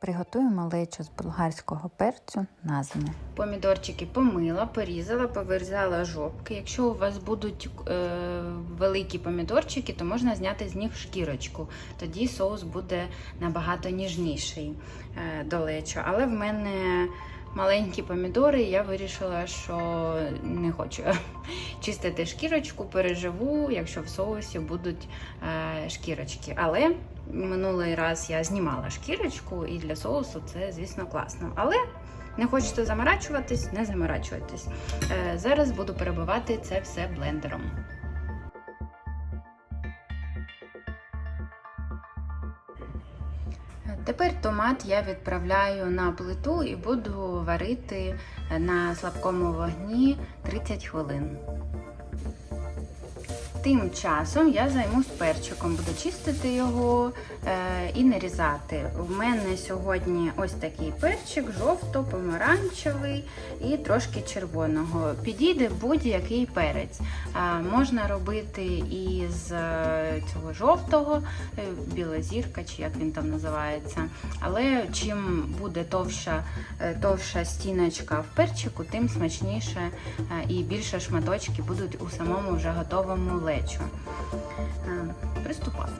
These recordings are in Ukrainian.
Приготуємо лечо з болгарського перцю на зиму. Помідорчики помила, порізала, повирізала жопки. Якщо у вас будуть е, великі помідорчики, то можна зняти з них шкірочку. Тоді соус буде набагато ніжніший е, до лечо. Але в мене маленькі помідори, я вирішила, що не хочу чистити шкірочку, переживу, якщо в соусі будуть е, шкірочки. Але минулий раз я знімала шкірочку, і для соусу це, звісно, класно. Але не хочете заморачуватись, не заморачуйтесь. Е, Зараз буду перебивати це все блендером. Тепер томат я відправляю на плиту і буду варити на слабкому вогні 30 хвилин. Тим часом я займусь перчиком, буду чистити його е, і нарізати. У мене сьогодні ось такий перчик, жовто-помаранчевий і трошки червоного. Підійде будь-який перець. Е, можна робити із е, цього жовтого, е, білозірка, чи як він там називається. Але чим буде товща, е, товща стіночка в перчику, тим смачніше і більше шматочки будуть у самому вже готовому лечу. Е, Приступаємо.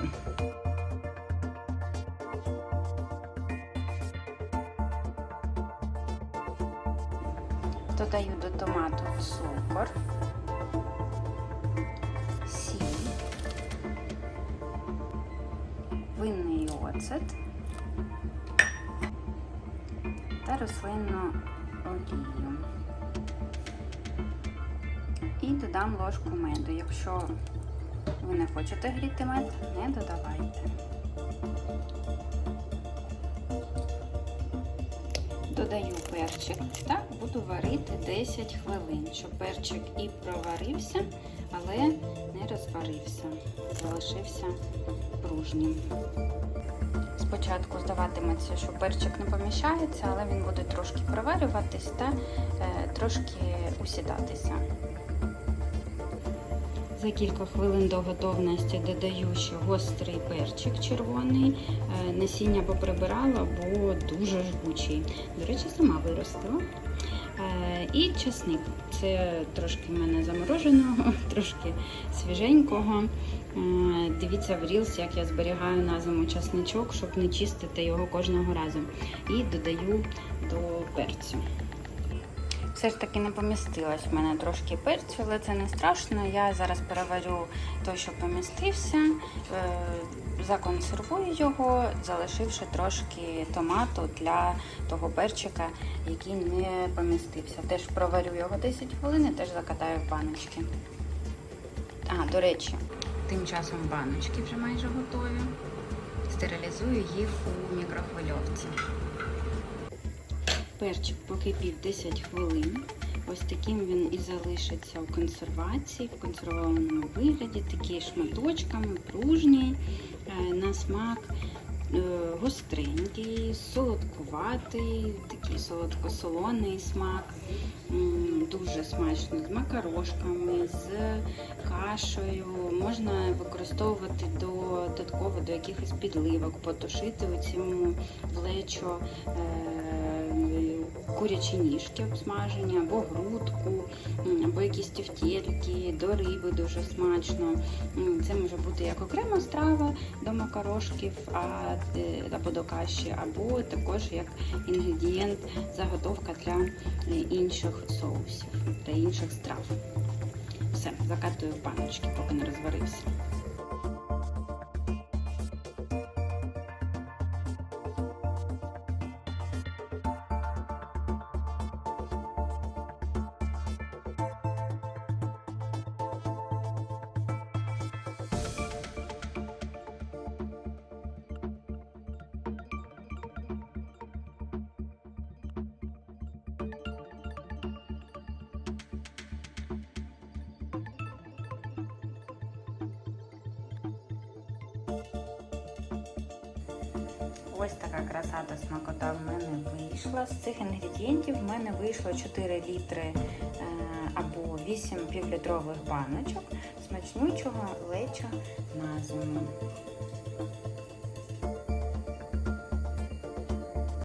Додаю до томату цукор, сіль, винний оцет та рослинну олію. І додам ложку меду. Якщо ви не хочете гріти мед, не додавайте. Додаю перчик та буду варити 10 хвилин, щоб перчик і проварився, але не розварився, залишився пружнім. Спочатку здаватиметься, що перчик не поміщається, але він буде трошки проварюватись та е, трошки усідатися. За кілька хвилин до готовності додаю ще гострий перчик червоний. Е, Насіння поприбирала, бо дуже жгучий. До речі, сама виростила. Е, І часник. Це трошки в мене замороженого, трошки свіженького. Е, Дивіться в Reels, як я зберігаю на зиму часничок, щоб не чистити його кожного разу. І додаю до перцю. Все ж таки не помістилось в мене трошки перцю, але це не страшно. Я зараз переварю той, що помістився, е, законсервую його, залишивши трошки томату для того перчика, який не помістився. Теж проварю його 10 хвилин і теж закатаю в баночки. А, до речі, тим часом баночки вже майже готові. Стерилізую їх у мікрохвильовці. Перчик покипів 10 хвилин. Ось таким він і залишиться в консервації, в консервованому вигляді, такі шматочками, пружні, е, на смак е, гостренький, солодкуватий, такий солодко-солоний смак. Дуже смачно з макарошками, з кашею. Можна використовувати додатково до якихось підливок, потушити у цьому влечо. Курячі ніжки обсмажені, або грудку, або якісь тефтельки, до риби дуже смачно. Це може бути як окрема страва до макарошків е, або до каші, або також як інгредієнт, заготовка для е, інших соусів, для інших страв. Все, закатую в баночки, поки не розварився. Ось така краса та смакота в мене вийшла. З цих інгредієнтів в мене вийшло 4 літри е, або 8 півлітрових баночок смачнючого леча на зиму.